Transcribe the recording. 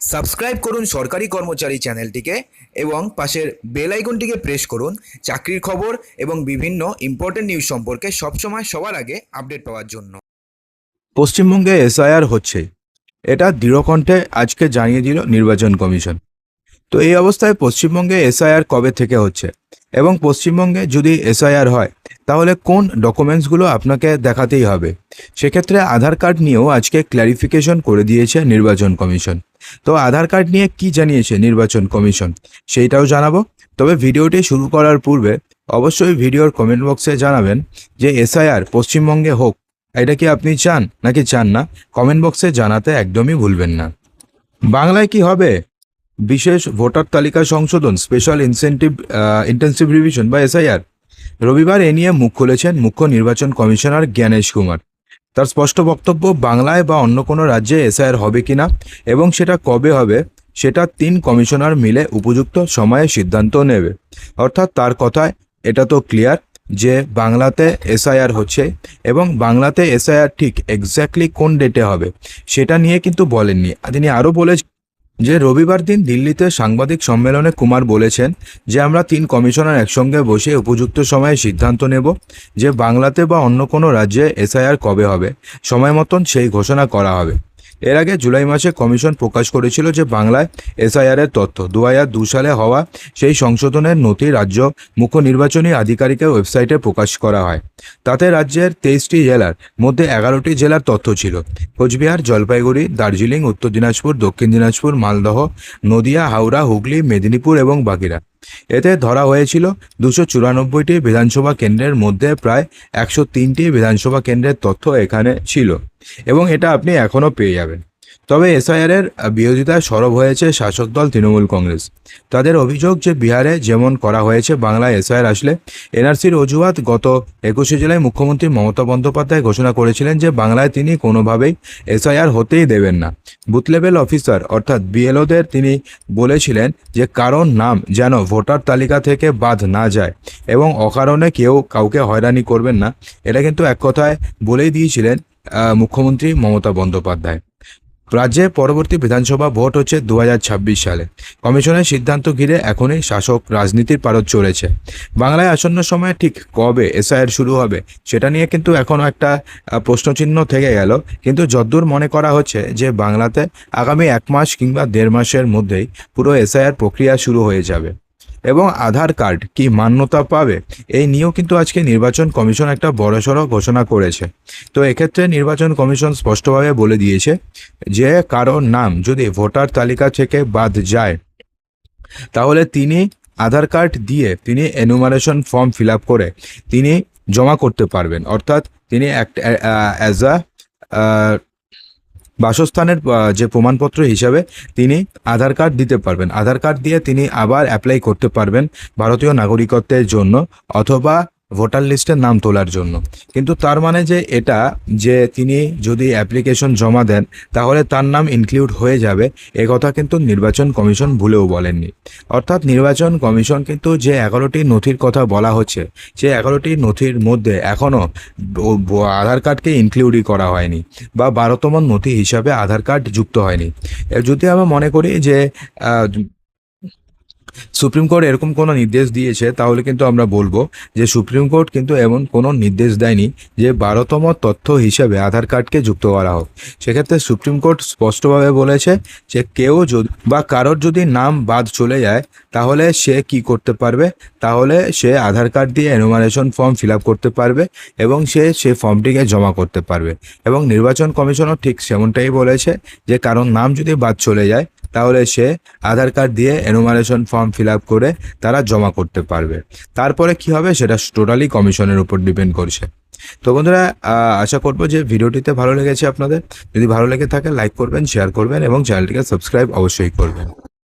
Subscribe করুন সরকারি কর্মচারী চ্যানেলটিকে এবং পাশের বেল আইকনটিকে প্রেস করুন চাকরির খবর এবং বিভিন্ন ইম্পর্টেন্ট নিউজ সম্পর্কে সবসময় সবার আগে আপডেট পাওয়ার জন্য। পশ্চিমবঙ্গে এসআইআর হচ্ছে। এটা দৃঢ়কণ্ঠে আজকে জানিয়ে দিল নির্বাচন কমিশন। তো এই অবস্থায় পশ্চিমবঙ্গে এসআইআর কবে থেকে হচ্ছে? এবং পশ্চিমবঙ্গে যদি এসআইআর হয়, তাহলে কোন ডকুমেন্টসগুলো আপনাকে দেখাতেই হবে? সেক্ষেত্রে আধার কার্ড নিয়েও আজকে ক্ল্যারিফিকেশন করে দিয়েছে নির্বাচন কমিশন। তো আধার কার্ড নিয়ে কি জানিয়েছে নির্বাচন কমিশন, সেইটাও জানাব। তবে ভিডিওটি শুরু করার পূর্বে অবশ্যই ভিডিওর কমেন্ট বক্সে জানাবেন যে এসআইআর পশ্চিমবঙ্গে হোক, এটা কি আপনি চান নাকি চান না কমেন্ট বক্সে জানাতে একদমই ভুলবেন না। বাংলায় কি হবে? বিশেষ ভোটার তালিকা সংশোধন স্পেশাল ইনসেন্টিভ ইন্টেন্সিভ রিভিশন বা এসআইআর রবিবার এ নিয়ে মুখ খুলেছেন মুখ্য নির্বাচন কমিশনার জ্ঞানেশ কুমার। তার স্পষ্ট বক্তব্য, বাংলায় বা অন্য কোনো রাজ্যে এসআইআর হবে কিনা এবং সেটা কবে হবে, সেটা তিন কমিশনার মিলে উপযুক্ত সময়ে সিদ্ধান্ত নেবে। অর্থাৎ তার কথায় এটা তো ক্লিয়ার যে বাংলাতে এসআইআর হচ্ছে এবং বাংলাতে এসআইআর ঠিক এক্স্যাক্টলি কোন ডেটে হবে, সেটা নিয়ে কিন্তু বলেননি। তিনি আরও বলেছেন যে রবিবার দিন দিল্লিতে সাংবাদিক সম্মেলনে কুমার বলেছেন যে আমরা তিন কমিশনার একসঙ্গে বসে উপযুক্ত সময়ে সিদ্ধান্ত নেব যে বাংলাতে বা অন্য কোনো রাজ্যে এসআইআর কবে হবে সময় মতন সেই ঘোষণা করা হবে। এর আগে জুলাই মাসে কমিশন প্রকাশ করেছিল যে বাংলায় এসআইআর এর তথ্য দু দু সালে হওয়া সেই সংশোধনের নথি রাজ্য মুখ্য নির্বাচনী আধিকারিকের ওয়েবসাইটে প্রকাশ করা হয়। তাতে রাজ্যের তেইশটি জেলার মধ্যে এগারোটি জেলার তথ্য ছিল। কোচবিহার, জলপাইগুড়ি, দার্জিলিং, উত্তর দিনাজপুর, দক্ষিণ দিনাজপুর, মালদহ, নদিয়া, হাওড়া, হুগলি, মেদিনীপুর এবং বাকিরা এতে ধরা হয়েছিল দুশো চুরানব্বইটি বিধানসভা কেন্দ্রের মধ্যে প্রায় একশো তিনটি বিধানসভা কেন্দ্রের তথ্য এখানে ছিল এবং এটা আপনি এখনও পেয়ে যাবেন। তবে এসআইআর এর বিরোধিতায় সরব হয়েছে শাসক দল তৃণমূল কংগ্রেস। তাদের অভিযোগ যে বিহারে যেমন করা হয়েছে বাংলায় এসআইআর আসলে, এনআরসির অজুহাত গত একুশে জুলাই মুখ্যমন্ত্রী মমতা বন্দ্যোপাধ্যায় ঘোষণা করেছিলেন যে বাংলায় তিনি কোনোভাবেই এসআইআর হতেই দেবেন না। বুথ লেভেল অফিসার অর্থাৎ বিএলওদের তিনি বলেছিলেন যে কারণ নাম যেন ভোটার তালিকা থেকে বাদ না যায় এবং অকারণে কেউ কাউকে হয়রানি করবেন না, এটা কিন্তু এক কথায় বলেই দিয়েছিলেন মুখ্যমন্ত্রী মমতা বন্দ্যোপাধ্যায়। রাজ্যে পরবর্তী বিধানসভা ভোট হচ্ছে দু হাজার ছাব্বিশ সালে। কমিশনের সিদ্ধান্ত ঘিরে এখনই শাসক রাজনীতির পারদ চলেছে বাংলায় আসন্ন সময়ে ঠিক কবে এসআইআর শুরু হবে, সেটা নিয়ে কিন্তু এখনও একটা প্রশ্নচিহ্ন থেকে গেল। কিন্তু যদ্দূর মনে করা হচ্ছে যে বাংলাতে আগামী এক মাস কিংবা দেড় মাসের মধ্যেই পুরো এসআইআর প্রক্রিয়া শুরু হয়ে যাবে। এবং আধার কার্ড কি মান্যতা পাবে? এই নিয়েও কিন্তু আজকে নির্বাচন কমিশন একটা বড়সড় ঘোষণা করেছে। তো এক্ষেত্রে নির্বাচন কমিশন স্পষ্টভাবে বলে দিয়েছে যে, কারোর নাম যদি ভোটার তালিকা থেকে বাদ যায়, তাহলে তিনি আধার কার্ড দিয়ে তিনি এনুমারেশন ফর্ম ফিল করে তিনি জমা করতে পারবেন। অর্থাৎ তিনি অ্যাজ আ বাসস্থানের যে প্রমাণপত্র হিসাবে তিনি আধার কার্ড দিতে পারবেন। আধার কার্ড দিয়ে তিনি আবার অ্যাপ্লাই করতে পারবেন ভারতীয় নাগরিকত্বের জন্য অথবা ভোটার লিস্টের নাম তোলার জন্য। কিন্তু তার মানে যে এটা, যে তিনি যদি অ্যাপ্লিকেশন জমা দেন, তাহলে তার নাম ইনক্লুড হয়ে যাবে, এ কথা কিন্তু নির্বাচন কমিশন ভুলেও বলেননি। অর্থাৎ নির্বাচন কমিশন কিন্তু যে এগারোটি নথির কথা বলা হচ্ছে, সে এগারোটি নথির মধ্যে এখনও আধার কার্ডকে ইনক্লুডই করা হয়নি, বা বারোতম নথি হিসাবে আধার কার্ড যুক্ত হয়নি। যদি আমরা মনে করি যে সুপ্রিম কোর্ট এরকম কোনো নির্দেশ দিয়েছে, তাহলে কিন্তু আমরা বলব যে সুপ্রিম কোর্ট কিন্তু এমন কোনো নির্দেশ দেয়নি যে বারোতম তথ্য হিসেবে আধার কার্ডকে যুক্ত করা হোক। সেক্ষেত্রে সুপ্রিম কোর্ট স্পষ্টভাবে বলেছে যে কেউ যদি বা কারোর যদি নাম বাদ চলে যায়, তাহলে সে কি করতে পারবে? তাহলে সে আধার কার্ড দিয়ে এনুমারেশন ফর্ম ফিল করতে পারবে এবং সে সে ফর্মটিকে জমা করতে পারবে। এবং নির্বাচন কমিশনও ঠিক সেমনটাই বলেছে যে কারোর নাম যদি বাদ চলে যায় তাহলে সে আধার কার্ড দিয়ে এনুমারেশন ফর্ম ফিল আপ করে তারা জমা করতে পারবে। তারপরে কি হবে? সেটা টোটালি কমিশনের উপর ডিপেন্ড করছে। তো বন্ধুরা আশা করব যে ভিডিওটিতে ভালো লেগেছে আপনাদের। যদি ভালো লেগে থাকে লাইক করবেন শেয়ার করবেন এবং চ্যানেলটিকে সাবস্ক্রাইব অবশ্যই করবেন।